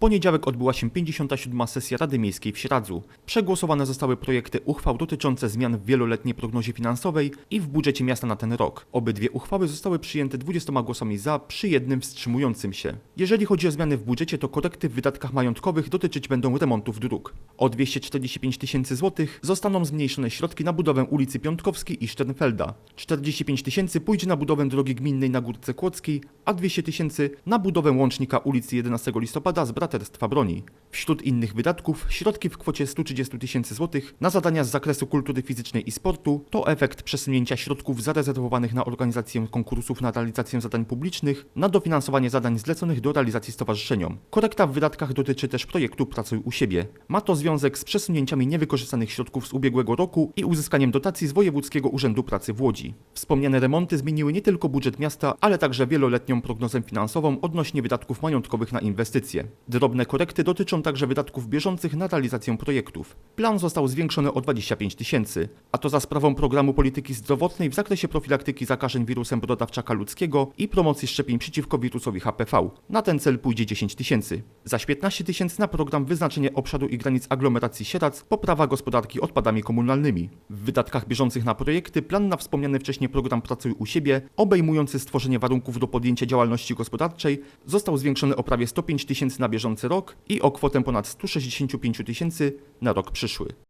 poniedziałek odbyła się 57. sesja Rady Miejskiej w Sieradzu. Przegłosowane zostały projekty uchwał dotyczące zmian w wieloletniej prognozie finansowej i w budżecie miasta na ten rok. Obydwie uchwały zostały przyjęte 20 głosami za, przy jednym wstrzymującym się. Jeżeli chodzi o zmiany w budżecie, to korekty w wydatkach majątkowych dotyczyć będą remontów dróg. O 245 tysięcy złotych zostaną zmniejszone środki na budowę ulicy Piątkowskiej i Sternfelda. 45 tysięcy pójdzie na budowę drogi gminnej na Górce Kłodzkiej, a 200 tysięcy na budowę łącznika ulicy 11 listopada z Braterstwa Broni. Wśród innych wydatków środki w kwocie 130 tysięcy złotych na zadania z zakresu kultury fizycznej i sportu to efekt przesunięcia środków zarezerwowanych na organizację konkursów na realizację zadań publicznych na dofinansowanie zadań zleconych do realizacji stowarzyszeniom. Korekta w wydatkach dotyczy też projektu Pracuj u siebie. Ma to związek z przesunięciami niewykorzystanych środków z ubiegłego roku i uzyskaniem dotacji z Wojewódzkiego Urzędu Pracy w Łodzi. Wspomniane remonty zmieniły nie tylko budżet miasta, ale także wieloletnią prognozę finansową odnośnie wydatków majątkowych na inwestycje. Drobne korekty dotyczą także wydatków bieżących na realizację projektów. Plan został zwiększony o 25 tysięcy, a to za sprawą programu polityki zdrowotnej w zakresie profilaktyki zakażeń wirusem brodawczaka ludzkiego i promocji szczepień przeciwko wirusowi HPV. Na ten cel pójdzie 10 tysięcy. Zaś 15 tysięcy na program wyznaczenie obszaru i granic aglomeracji Sieradz, poprawa gospodarki odpadami komunalnymi. W wydatkach bieżących na projekty plan na wspomniany wcześniej program Pracuj u siebie, obejmujący stworzenie warunków do podjęcia działalności gospodarczej, został zwiększony o prawie 105 tysięcy na bieżący rok i o kwotę ponad 165 tysięcy na rok przyszły.